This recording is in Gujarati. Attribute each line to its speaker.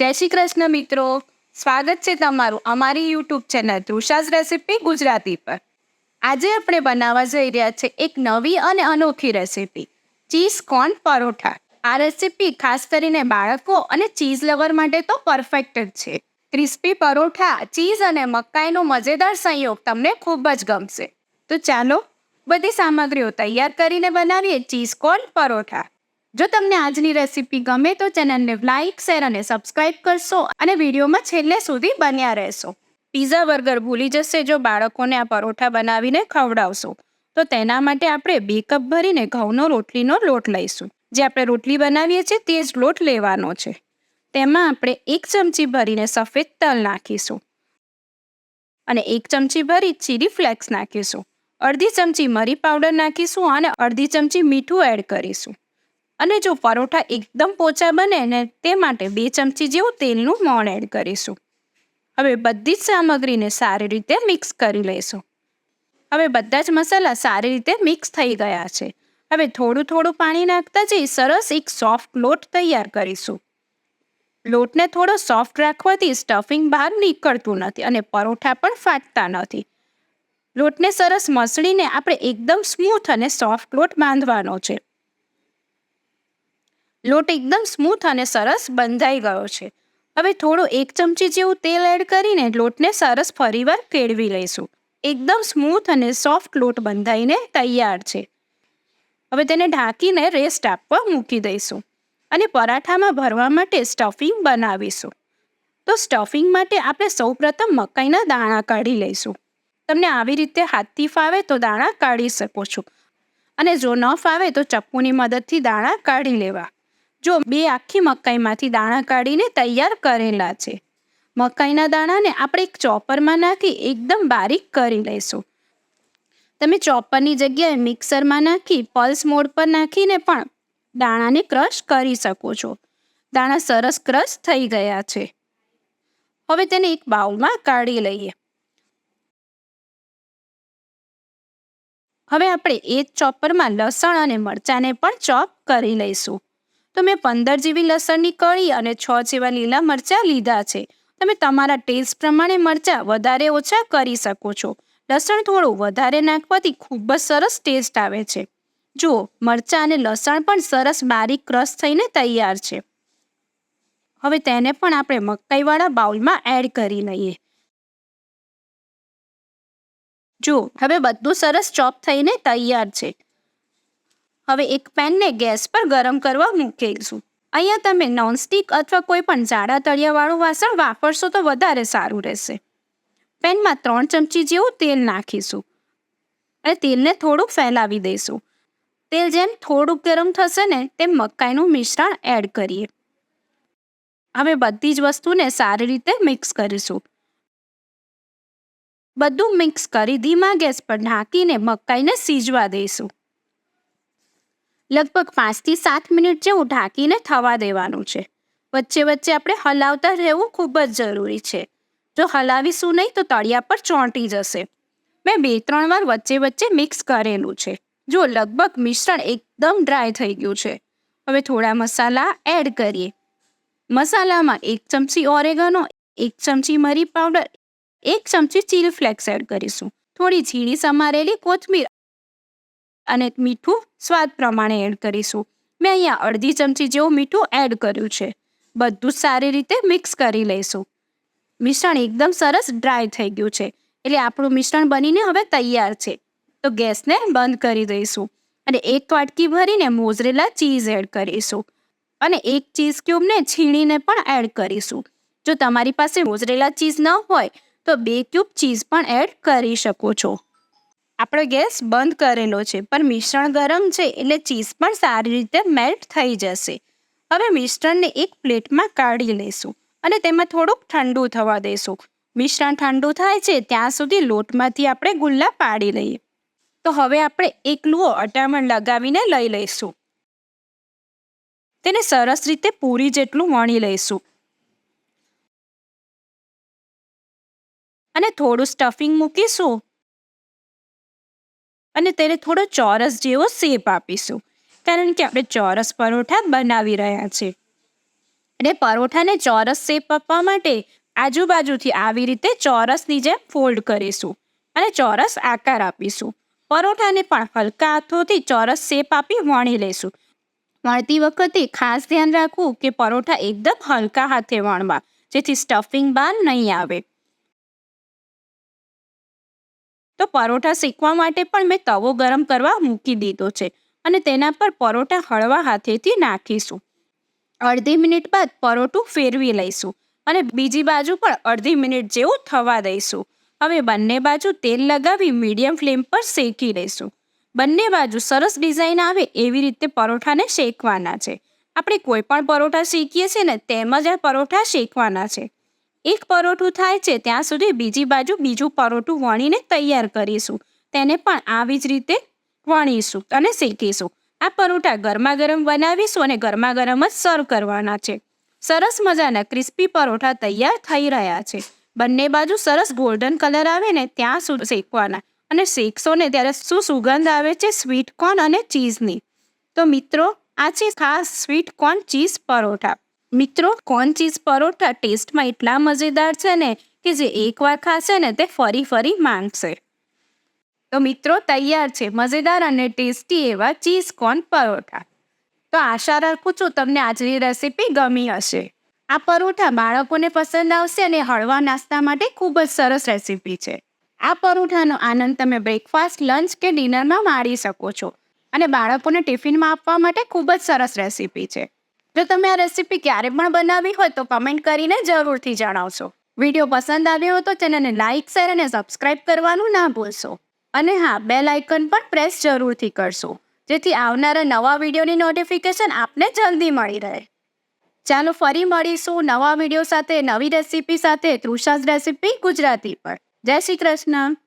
Speaker 1: જય શ્રી કૃષ્ણ મિત્રો. સ્વાગત છે તમારું અમારી YouTube channel Trusha's recipe Gujarati પર. આજે આપણે બનાવવા જઈ રહ્યા છે એક નવી અને અનોખી રેસીપી, ચીઝ કોર્ન પરોઠા. આ રેસીપી ખાસ કરીને બાળકો અને ચીઝ લવર માટે તો પરફેક્ટ જ છે. ક્રિસ્પી પરોઠા, ચીઝ અને મકાઈનો મજેદાર સંયોગ તમને ખૂબ જ ગમશે. તો ચાલો બધી સામગ્રીઓ તૈયાર કરીને બનાવીએ ચીઝ કોર્ન પરોઠા. જો તમને આજની રેસીપી ગમે તો ચેનલને લાઇક શેર અને સબસ્ક્રાઇબ કરશો અને વિડીયોમાં છેલ્લે સુધી બન્યા રહેશો. પીઝા બર્ગર ભૂલી જશે જો બાળકોને આ પરોઠા બનાવીને ખવડાવશો. તો તેના માટે આપણે બે કપ ભરીને ઘઉંનો રોટલીનો લોટ લઈશું. જે આપણે રોટલી બનાવીએ છીએ તે જ લોટ લેવાનો છે. તેમાં આપણે એક ચમચી ભરીને સફેદ તલ નાખીશું. અને એક ચમચી ભરી ચીલી ફ્લેક્સ નાખીશું. અડધી ચમચી મરી પાવડર નાખીશું અને અડધી ચમચી મીઠું એડ કરીશું. અને જો પરોઠા એકદમ પોચા બને ને તે માટે બે ચમચી જેવું તેલનું મોણ એડ કરીશું. હવે બધી જ સામગ્રીને સારી રીતે મિક્સ કરી લઈશું. હવે બધા જ મસાલા સારી રીતે મિક્સ થઈ ગયા છે. હવે થોડું થોડું પાણી નાખતા જઈ સરસ એક સોફ્ટ લોટ તૈયાર કરીશું. લોટને થોડો સોફ્ટ રાખવાથી સ્ટફિંગ બહાર નીકળતું નથી અને પરોઠા પણ ફાટતા નથી. લોટને સરસ મસળીને આપણે એકદમ સ્મૂથ અને સોફ્ટ લોટ બાંધવાનો છે. લોટ એકદમ સ્મૂથ અને સરસ બંધાઈ ગયો છે. હવે થોડો એક ચમચી જેવું તેલ એડ કરીને લોટને સરસ ફરીવાર કેળવી લઈશું. એકદમ સ્મૂથ અને સોફ્ટ લોટ બંધાઈને તૈયાર છે. હવે તેને ઢાંકીને રેસ્ટ આપવા મૂકી દઈશું અને પરાઠામાં ભરવા માટે સ્ટફિંગ બનાવીશું. તો સ્ટફિંગ માટે આપણે સૌપ્રથમ મકાઈના દાણા કાઢી લઈશું. તમને આવી રીતે હાથથી ફાવે તો દાણા કાઢી શકો છો. અને જો ન ફાવે તો ચપ્પુની મદદથી દાણા કાઢી લેવા. જો બે આખી મકાઈમાંથી દાણા કાઢીને તૈયાર કરેલા છે. મકાઈના દાણાને આપણે એક ચોપરમાં નાખી એકદમ બારીક કરી લઈશું. તમે ચોપરની જગ્યાએ મિક્સરમાં નાખી પલ્સ મોડ પર નાખીને પણ દાણાને ક્રશ કરી શકો છો. દાણા સરસ ક્રશ થઈ ગયા છે. હવે તેને એક બાઉલમાં કાઢી લઈએ. હવે આપણે એ જ ચોપરમાં લસણ અને મરચાંને પણ ચોપ કરી લઈશું. તો મેં પંદર જેવી લસણની કળી અને છ જેવા લીલા મરચાં લીધા છે. તમે તમારા ટેસ્ટ પ્રમાણે મરચાં વધારે ઓછા કરી શકો છો. લસણ થોડું વધારે નાખવાથી ખૂબ જ સરસ ટેસ્ટ આવે છે. જુઓ, મરચાં અને લસણ પણ સરસ બારીક ક્રશ થઈને તૈયાર છે. હવે તેને પણ આપણે મકાઈવાળા બાઉલમાં એડ કરી લઈએ. જુઓ, હવે બધું સરસ ચોપ થઈને તૈયાર છે. હવે એક પેનને ગેસ પર ગરમ કરવા મૂકીશું અહીંયા તમે નોનસ્ટિક અથવા કોઈ પણ જાડા તળિયાવાળું વાસણ વાપરશો તો વધારે સારું રહેશે. પેનમાં ત્રણ ચમચી જેવું તેલ નાખીશું. અને તેલને થોડુંક ફેલાવી દઈશું. તેલ જેમ થોડુંક ગરમ થશે ને તેમ મકાઈનું મિશ્રણ એડ કરીએ. હવે બધી જ વસ્તુને સારી રીતે મિક્સ કરીશું. બધું મિક્સ કરી ધીમા ગેસ પર ઢાંકીને મકાઈને સીજવા દઈશું. લગભગ પાંચથી સાત મિનિટ જેવું ઢાંકીને થવા દેવાનું છે. વચ્ચે વચ્ચે આપણે હલાવતા રહેવું ખૂબ જ જરૂરી છે. જો હલાવીશું નહીં તો તળિયા પર ચોંટી જશે. મેં બે ત્રણ વાર વચ્ચે વચ્ચે મિક્સ કરેલું છે. જો લગભગ મિશ્રણ એકદમ ડ્રાય થઈ ગયું છે. હવે થોડા મસાલા એડ કરીએ. મસાલામાં એક ચમચી ઓરેગનો, એક ચમચી મરી પાવડર, એક ચમચી ચીલી ફ્લેક્સ એડ કરીશું. થોડી ઝીણી સમારેલી કોથમીર અને મીઠું સ્વાદ પ્રમાણે એડ કરીશું. મેં અહીંયા અડધી ચમચી જેવું મીઠું એડ કર્યું છે. બધું સારી રીતે મિક્સ કરી લઈશું. મિશ્રણ એકદમ સરસ ડ્રાય થઈ ગયું છે. એટલે આપણું મિશ્રણ બનીને હવે તૈયાર છે. તો ગેસને બંધ કરી દઈશું. અને એક વાટકી ભરીને મોઝરેલા ચીઝ એડ કરીશું. અને એક ચીઝ ક્યુબને છીણીને પણ એડ કરીશું. જો તમારી પાસે મોઝરેલા ચીઝ ન હોય, તો બે ક્યુબ ચીઝ પણ એડ કરી શકો છો. આપણો ગેસ બંધ કરેલો છે, પણ મિશ્રણ ગરમ છે એટલે ચીઝ પણ સારી રીતે મેલ્ટ થઈ જશે. હવે મિશ્રણને એક પ્લેટમાં કાઢી લઈશું અને તેમાં થોડુંક ઠંડુ થવા દઈશું મિશ્રણ ઠંડુ થાય છે, ત્યાં સુધી લોટમાંથી આપણે ગુલ્લા પાડી લઈએ. તો હવે આપણે એક લુઓ અટામણ લગાવીને લઈ લઈશું. તેને સરસ રીતે પૂરી જેટલું વણી લઈશું. અને થોડું સ્ટફિંગ મૂકીશું. અને તેને થોડો ચોરસ જેવો શેપ આપીશું. કારણ કે આપણે ચોરસ પરોઠા બનાવી રહ્યા છે. અને પરોઠાને ચોરસ શેપ આપવા માટે આજુબાજુથી આવી રીતે ચોરસની જેમ ફોલ્ડ કરીશું અને ચોરસ આકાર આપીશું. પરોઠાને પણ હલકા હાથોથી ચોરસ શેપ આપી વણી લઈશું. વણતી વખતે ખાસ ધ્યાન રાખવું કે પરોઠા એકદમ હલકા હાથે વણવા, જેથી સ્ટફિંગ બહાર નહીં આવે. તો પરોઠા શેકવા માટે પણ મેં તવો ગરમ કરવા મૂકી દીધો છે અને તેના પર પરોઠા હળવા હાથેથી નાખીશું. અડધી મિનિટ બાદ પરોઠું ફેરવી લઈશું અને બીજી બાજુ પણ અડધી મિનિટ જેવું થવા દઈશું. હવે બંને બાજુ તેલ લગાવી મીડિયમ ફ્લેમ પર શેકી લઈશું. બંને બાજુ સરસ ડિઝાઇન આવે એવી રીતે પરોઠાને શેકવાના છે. આપણે કોઈ પણ પરોઠા શેકીએ છીએ ને તેમ જ આ પરોઠા શેકવાના છે. એક પરોઠું થાય છે, ત્યાં સુધી બીજી બાજુ બીજું પરોઠું વણીને તૈયાર કરીશું. તેને પણ આવી જ રીતે વણીશું અને શેકીશું. આ પરોઠા ગરમા ગરમ બનાવીશું અને ગરમા ગરમ જ સર્વ કરવાના છે. સરસ મજાના ક્રિસ્પી પરોઠા તૈયાર થઈ રહ્યા છે. બંને બાજુ સરસ ગોલ્ડન કલર આવે ને ત્યાં સુધી શેકવાના. અને શેકશો ને ત્યારે શું સુગંધ આવે છે? સ્વીટ કોર્ન અને ચીઝની. તો મિત્રો, આ છે ખાસ સ્વીટ કોર્ન ચીઝ પરોઠા. મિત્રો કોર્ન ચીઝ પરોઠા ટેસ્ટમાં એટલા મજેદાર છે ને કે જે એકવાર ખાશે ને તે ફરી ફરી માંગશે. તો મિત્રો, તૈયાર છે મજેદાર અને ટેસ્ટી એવા ચીઝ કોર્ન પરોઠા. તો આશા રાખું છું તમને આજની રેસીપી ગમી હશે. આ પરોઠા બાળકોને પસંદ આવશે અને હળવા નાસ્તા માટે ખૂબ જ સરસ રેસીપી છે. આ પરોઠાનો આનંદ તમે બ્રેકફાસ્ટ લંચ કે ડિનરમાં માણી શકો છો. અને બાળકોને ટિફિનમાં આપવા માટે ખૂબ જ સરસ રેસીપી છે. જો તમે આ રેસીપી ક્યારે પણ બનાવી હોય તો કમેન્ટ કરીને જરૂરથી જણાવશો. વીડિયો પસંદ આવ્યો હોય તો ચેનલને લાઇક શેર અને સબસ્ક્રાઇબ કરવાનું ના ભૂલશો. અને હા, બેલ આઇકન પણ પ્રેસ જરૂરથી કરશો, જેથી આવનારા નવા વિડીયોની નોટિફિકેશન આપને જલ્દી મળી રહે. ચાલો ફરી મળીશું નવા વીડિયો સાથે, નવી રેસીપી સાથે, તૃષાસ રેસીપી ગુજરાતી પર. જય શ્રી કૃષ્ણ.